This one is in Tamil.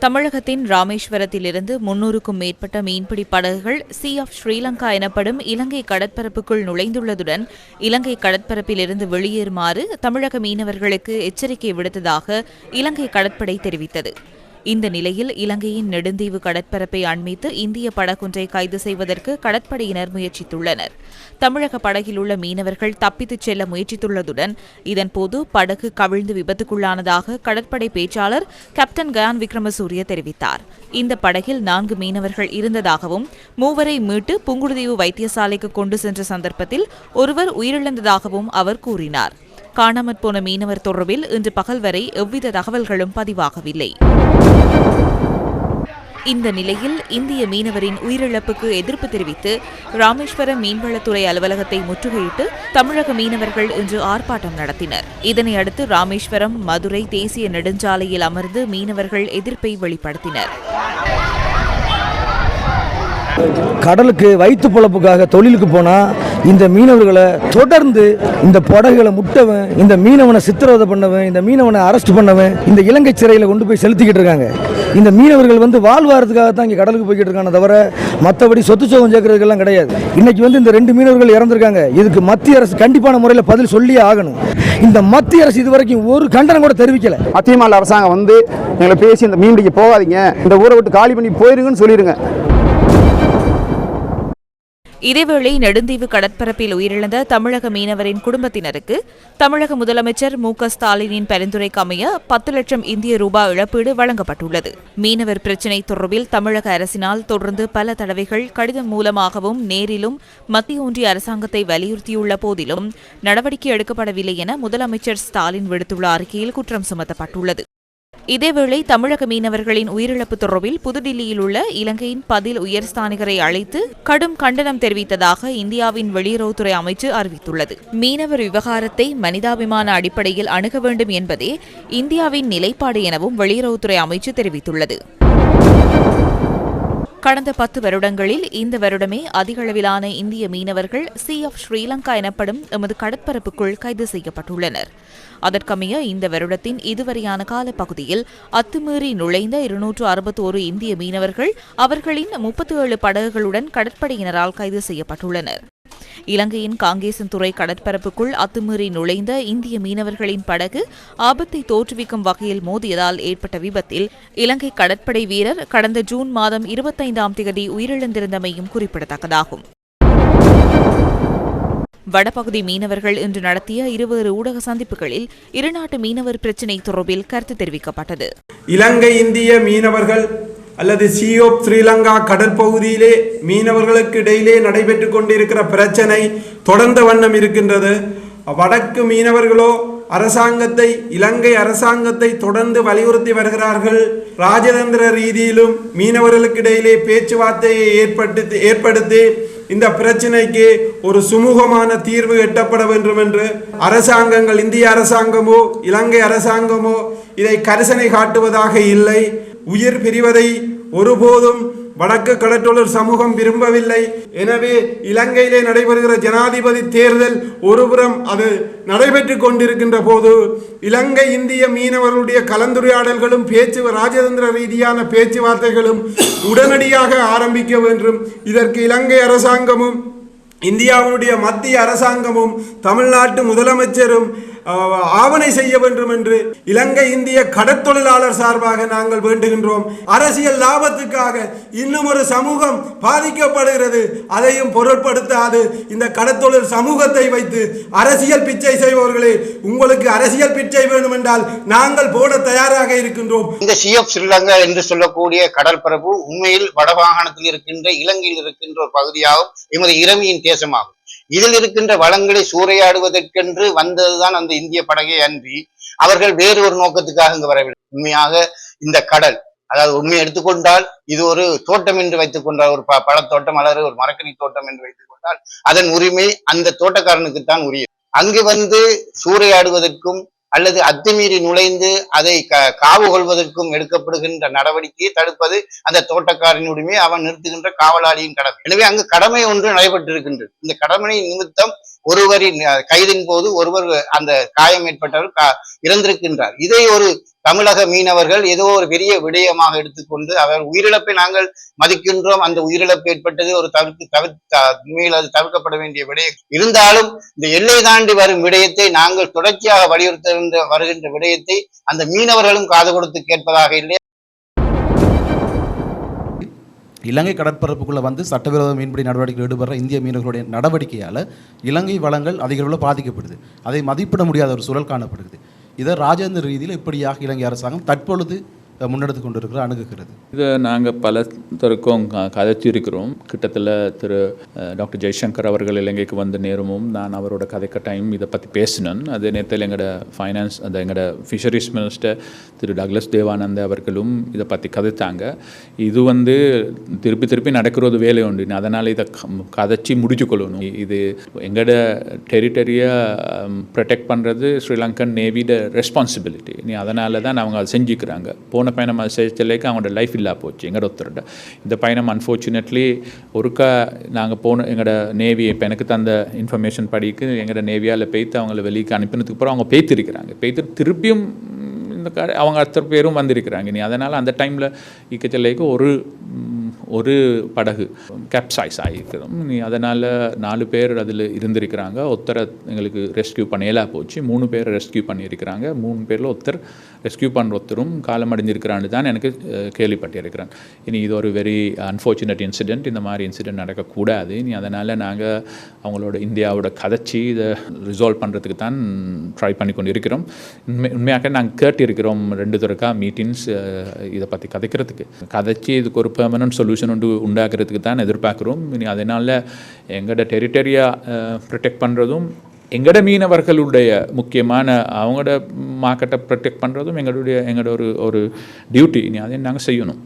தமிழகத்தின் ராமேஸ்வரத்திலிருந்து முன்னூறுக்கும் மேற்பட்ட மீன்பிடி படகுகள் சி ஆஃப் ஸ்ரீலங்கா எனப்படும் இலங்கை கடற்பரப்புக்குள் நுழைந்துள்ளதுடன் இலங்கை கடற்பரப்பிலிருந்து வெளியேறுமாறு தமிழக மீனவர்களுக்கு எச்சரிக்கை விடுத்ததாக இலங்கை கடற்படை தெரிவித்தது. இந்த நிலையில் இலங்கையின் நெடுந்தீவு கடற்பரப்பை அண்மித்து இந்திய படகொன்றை கைது செய்வதற்கு கடற்படையினர் முயற்சித்துள்ளனர். தமிழக படகில் உள்ள மீனவர்கள் தப்பித்துச் செல்ல முயற்சித்துள்ளதுடன் இதன்போது படகு கவிழ்ந்து விபத்துக்குள்ளானதாக கடற்படை பேச்சாளர் கேப்டன் கயான் விக்ரமசூரிய தெரிவித்தார். இந்த படகில் நான்கு மீனவர்கள் இருந்ததாகவும் மூவரை மீட்டு புங்குடுதீவு வைத்தியசாலைக்கு கொண்டு சென்ற சந்தர்ப்பத்தில் ஒருவர் உயிரிழந்ததாகவும் அவர் கூறினார். காணாமற் போன மீனவர் தொடர்பில் இன்று பகல் வரை எவ்வித தகவல்களும் பதிவாகவில்லை. இந்த நிலையில் இந்திய மீனவரின் உயிரிழப்புக்கு எதிர்ப்பு தெரிவித்து ராமேஸ்வரம் மீன்வளத்துறை அலுவலகத்தை முற்றுகையிட்டு தமிழக மீனவர்கள் இன்று ஆர்ப்பாட்டம் நடத்தினர். இதனை அடுத்து ராமேஸ்வரம் மதுரை தேசிய நெடுஞ்சாலையில் அமர்ந்து மீனவர்கள் எதிர்ப்பை வெளிப்படுத்தினர். கடலுக்கு வயிற்று பொழப்புக்காக தொழிலுக்கு போனால் இந்த மீனவர்களை தொடர்ந்து இந்த படகுகளை முட்டவன் இந்த மீனவனை சித்திரவதை பண்ணவன் இந்த மீனவனை அரெஸ்ட் பண்ணவன் இந்த இலங்கை சிறையில் கொண்டு போய் செலுத்திக்கிட்டு இருக்காங்க. இந்த மீனவர்கள் வந்து வாழ்வாரத்துக்காக தான் இங்கே கடலுக்கு போய்கிட்டு இருக்காங்க தவிர மற்றபடி சொத்து சோகம் சேர்க்கறதுக்கெல்லாம் கிடையாது. இன்னைக்கு வந்து இந்த ரெண்டு மீனவர்கள் இறந்துருக்காங்க. இதுக்கு மத்திய அரசு கண்டிப்பான முறையில் பதில் சொல்லியே ஆகணும். இந்த மத்திய அரசு இது வரைக்கும் ஒரு கண்டனம் கூட தெரிவிக்கல. மத்திய அரசாங்கம் வந்து எங்களை பேசி இந்த மீன் பிடிக்க போகாதீங்க. இந்த ஊரை விட்டு காலி பண்ணி போயிருங்கன்னு சொல்லிடுங்க இதேவேளை நெடுந்தீவு கடற்பரப்பில் உயிரிழந்த தமிழக மீனவரின் குடும்பத்தினருக்கு தமிழக முதலமைச்சர் மு க ஸ்டாலினின் பரிந்துரைக்கு அமைய பத்து லட்சம் இந்திய ரூபாய் இழப்பீடு வழங்கப்பட்டுள்ளது. மீனவர் பிரச்சினை தொடர்பில் தமிழக அரசினால் தொடர்ந்து பல தடவைகள் கடிதம் மூலமாகவும் நேரிலும் மத்திய ஒன்றிய அரசாங்கத்தை வலியுறுத்தியுள்ள போதிலும் நடவடிக்கை எடுக்கப்படவில்லை என முதலமைச்சர் ஸ்டாலின் விடுத்துள்ள அறிக்கையில் குற்றம் சுமத்தப்பட்டுள்ளது. இதேவேளை தமிழக மீனவர்களின் உயிரிழப்பு தொடர்பில் புதுடில்லியில் உள்ள இலங்கையின் பதில் உயர்ஸ்தானிகரை அழைத்து கடும் கண்டனம் தெரிவித்ததாக இந்தியாவின் வெளியுறவுத்துறை அமைச்சு அறிவித்துள்ளது. மீனவர் விவகாரத்தை மனிதாபிமான அடிப்படையில் அணுக வேண்டும் என்பதே இந்தியாவின் நிலைப்பாடு எனவும் வெளியுறவுத்துறை அமைச்சு தெரிவித்துள்ளது. கடந்த பத்து வருடங்களில் இந்த வருடமே அதிகளவிலான இந்திய மீனவர்கள் சி ஆஃப் ஸ்ரீலங்கா எனப்படும் எமது கடற்பரப்புக்குள் கைது செய்யப்பட்டுள்ளனர். அதற்கமைய இந்த வருடத்தின் இதுவரையான காலப்பகுதியில் அத்துமீறி நுழைந்த இருநூற்று அறுபத்தோரு இந்திய மீனவர்கள் அவர்களின் முப்பத்தி ஏழு படகுகளுடன் கடற்படையினரால் கைது செய்யப்பட்டுள்ளனர். இலங்கையின் காங்கேசன்துறை கடற்பரப்புக்குள் அத்துமீறி நுழைந்த இந்திய மீனவர்களின் படகு ஆபத்தை தோற்றுவிக்கும் வகையில் மோதியதால் ஏற்பட்ட விபத்தில் இலங்கை கடற்படை வீரர் கடந்த ஜூன் மாதம் இருபத்தைந்தாம் தேதி உயிரிழந்திருந்தமையும் குறிப்பிடத்தக்கதாகும். வடபகுதி மீனவர்கள் இன்று நடத்திய இருவேறு ஊடக சந்திப்புகளில் இருநாட்டு மீனவர் பிரச்சினை தொடர்பில் கருத்து தெரிவிக்கப்பட்டது. இலங்கை இந்திய மீனவர்கள் அல்லது சியோப் ஸ்ரீலங்கா கடற்பகுதியிலே மீனவர்களுக்கு இடையிலே நடைபெற்று கொண்டிருக்கிற பிரச்சனை தொடர்ந்த வண்ணம் இருக்கின்றது. வடக்கு மீனவர்களோ அரசாங்கத்தை இலங்கை அரசாங்கத்தை தொடர்ந்து வலியுறுத்தி வருகிறார்கள். ராஜதந்திர ரீதியிலும் மீனவர்களுக்கு இடையிலே பேச்சுவார்த்தையை ஏற்படுத்தி ஏற்படுத்தி இந்த பிரச்சனைக்கு ஒரு சுமூகமான தீர்வு எட்டப்பட வேண்டும் என்று அரசாங்கங்கள் இந்திய அரசாங்கமோ இலங்கை அரசாங்கமோ இதை கரிசனை காட்டுவதாக இல்லை. உயிர் பிரிவதை ஒருபோதும் வடக்கு கடற்றொழில் சமூகம் விரும்பவில்லை. எனவே இலங்கையிலே நடைபெறுகிற ஜனாதிபதி தேர்தல் ஒருபுறம் அது நடைபெற்று கொண்டிருக்கின்ற போது இலங்கை இந்திய மீனவர்களுடைய கலந்துரையாடல்களும் பேச்சு ராஜதந்திர ரீதியான பேச்சுவார்த்தைகளும் உடனடியாக ஆரம்பிக்க வேண்டும். இதற்கு இலங்கை அரசாங்கமும் இந்தியாவுடைய மத்திய அரசாங்கமும் தமிழ்நாட்டு முதலமைச்சரும் ஆவணை செய்ய வேண்டும் என்று இலங்கை இந்திய கடற்தொழிலாளர் சார்பாக நாங்கள் வேண்டுகின்றோம். அரசியல் லாபத்துக்காக இன்னும் ஒரு சமூகம் பாதிக்கப்படுகிறது. அதையும் பொருட்படுத்தாது இந்த கடற்தொழில் சமூகத்தை வைத்து அரசியல் பிச்சை செய்பவர்களே உங்களுக்கு அரசியல் பிச்சை வேண்டும் என்றால் நாங்கள் போட தயாராக இருக்கின்றோம். இந்த சிஎஃப் ஸ்ரீலங்கா என்று சொல்லக்கூடிய கடற்பரப்பு உண்மையில் வடமாகாணத்தில் இருக்கின்ற இலங்கையில் இருக்கின்ற ஒரு பகுதியாகும். எமது இறமையின் தேசமாகும். இதில் இருக்கின்ற வளங்களை சூறையாடுவதற்கென்று வந்ததுதான் அந்த இந்திய படகை அன்றி அவர்கள் வேறு ஒரு நோக்கத்துக்காக இங்கு வரவில்லை. உண்மையாக இந்த கடல் அதாவது உண்மையை எடுத்துக்கொண்டால் இது ஒரு தோட்டம் என்று வைத்துக் கொண்டால் ஒரு ப- பழத்தோட்டம் அல்லது ஒரு மரக்கணி தோட்டம் என்று வைத்துக் கொண்டால் அதன் உரிமை அந்த தோட்டக்காரனுக்குத்தான் உரியது. அங்கு வந்து சூறையாடுவதற்கும் அல்லது அத்துமீறி நுழைந்து அதை க- காவு கொள்வதற்கும் எடுக்கப்படுகின்ற நடவடிக்கையை தடுப்பது அந்த தோட்டக்காரன் அவன் நிறுத்துகின்ற காவலாளியின் கடமை. எனவே அங்கு கடமை ஒன்று நடைபெற்றிருக்கின்றது. இந்த கடமை நிமித்தம் ஒருவரின் கைதின் போது ஒருவர் அந்த காயம் ஏற்பட்டவர் இறந்திருக்கின்றார். இதை ஒரு தமிழக மீனவர்கள் ஏதோ ஒரு பெரிய விடயமாக எடுத்துக்கொண்டு அவர் உயிரிழப்பை நாங்கள் மதிக்கின்றோம். அந்த உயிரிழப்பு ஏற்பட்டது ஒரு தவிர்த்து தவிர்த்து உண்மையில் அது தவிர்க்கப்பட வேண்டிய விடயம். இருந்தாலும் இந்த எல்லை தாண்டி வரும் விடயத்தை நாங்கள் தொடர்ச்சியாக வலியுறுத்துகின்ற வருகின்ற விடயத்தை அந்த மீனவர்களும் காது கொடுத்து கேட்பதாக இல்லை. இலங்கை கடற்பரப்புக்குள்ளே வந்து சட்டவிரோத மீன்பிடி நடவடிக்கையில் ஈடுபடுற இந்திய மீனவர்களுடைய நடவடிக்கையால் இலங்கை வளங்கள் அதிக அளவில் பாதிக்கப்படுது. அதை மதிப்பிட முடியாத ஒரு சூழல் காணப்படுகிறது இதை ராஜேந்திர ரீதியில் இப்படியாக இலங்கை அரசாங்கம் தற்பொழுது முன்னெடுத்து முன்னெடுத்து கொண்டிருக்கிற அணுகுகிறது. இதை நாங்கள் பல தருக்கும் கதைச்சிருக்கிறோம். கிட்டத்தில் திரு டாக்டர் ஜெய்சங்கர் அவர்கள் இலங்கைக்கு வந்த நேரமும் நான் அவரோட கதைக்க டைம் இதை பற்றி பேசினேன். அதே நேரத்தில் எங்களோட ஃபைனான்ஸ் அந்த எங்களோட ஃபிஷரிஸ் மினிஸ்டர் திரு டக்லஸ் தேவானந்த் அவர்களும் இதை பற்றி கதைத்தாங்க. இது வந்து திருப்பி திருப்பி நடக்கிறது வேலை உண்டு. அதனால் இதை கதைச்சி முடிச்சு கொள்ளணும். இது எங்களோட டெரிட்டரியை ப்ரொடெக்ட் பண்ணுறது ஸ்ரீலங்கன் நேவியோட ரெஸ்பான்சிபிலிட்டி நீ அதனால தான் அவங்க அதை செஞ்சுக்கிறாங்க. போன பயணம் அது செய்யலைக்கு அவங்களோட லைஃப் இல்லா போச்சு எங்களோட ஒருத்தரோட. இந்த பயணம் அன்ஃபார்ச்சுனேட்லி ஒருக்கா நாங்கள் போன எங்களோட நேவி இப்போ எனக்கு தந்த இன்ஃபர்மேஷன் படிக்கு எங்களோட நேவியால் பெய்த்து அவங்கள வெளியே அனுப்பினதுக்கு அப்புறம் அவங்க பேத்திருக்கிறாங்க பேய்த்து திருப்பியும் இந்த கா அவங்க அத்தனை பேரும் வந்திருக்கிறாங்க. நீ அதனால் அந்த டைமில் இக்கச்சல்லைக்கு ஒரு ஒரு படகு கேப்சைஸ் ஆகிருக்கிறோம் நீ அதனால் நாலு பேர் அதில் இருந்திருக்கிறாங்க. ஒருத்தரை எங்களுக்கு ரெஸ்கியூ பண்ணியெல்லாம் போச்சு. மூணு பேரை ரெஸ்கியூ பண்ணியிருக்கிறாங்க. மூணு பேரில் ஒருத்தர் ரெஸ்கியூ பண்ணுற ஒருத்தரும் காலம் அடைஞ்சிருக்கிறான்னு தான் எனக்கு கேள்விப்பட்டிருக்கிறேன். இனி இது ஒரு வெரி அன்ஃபார்ச்சுனேட் இன்சிடென்ட் இந்த மாதிரி இன்சிடென்ட் நடக்கக்கூடாது. இனி அதனால் நாங்கள் அவங்களோட இந்தியாவோட கதைச்சி இதை ரிசால்வ் பண்ணுறதுக்கு தான் ட்ரை பண்ணி கொண்டு இருக்கிறோம் உண்மை உண்மையாக நாங்கள் கேட்டிருக்கிறோம் ரெண்டு தடக்கா மீட்டிங்ஸ் இதை பற்றி கதைக்கிறதுக்கு. கதைச்சி இதுக்கு ஒரு பெர்மனன்ட் சொல்யூஷன் உண்டு உண்டாக்குறதுக்கு தான் எதிர்பார்க்குறோம். இனி அதனால் எங்களோட டெரிட்டரியா ப்ரொடெக்ட் பண்ணுறதும் எங்களோட மீனவர்களுடைய முக்கியமான அவங்களோட மார்க்கெட்டை ப்ரொடெக்ட் பண்ணுறதும் எங்களுடைய எங்களோட ஒரு ஒரு டியூட்டி இனி அதை நாங்கள் செய்யணும்.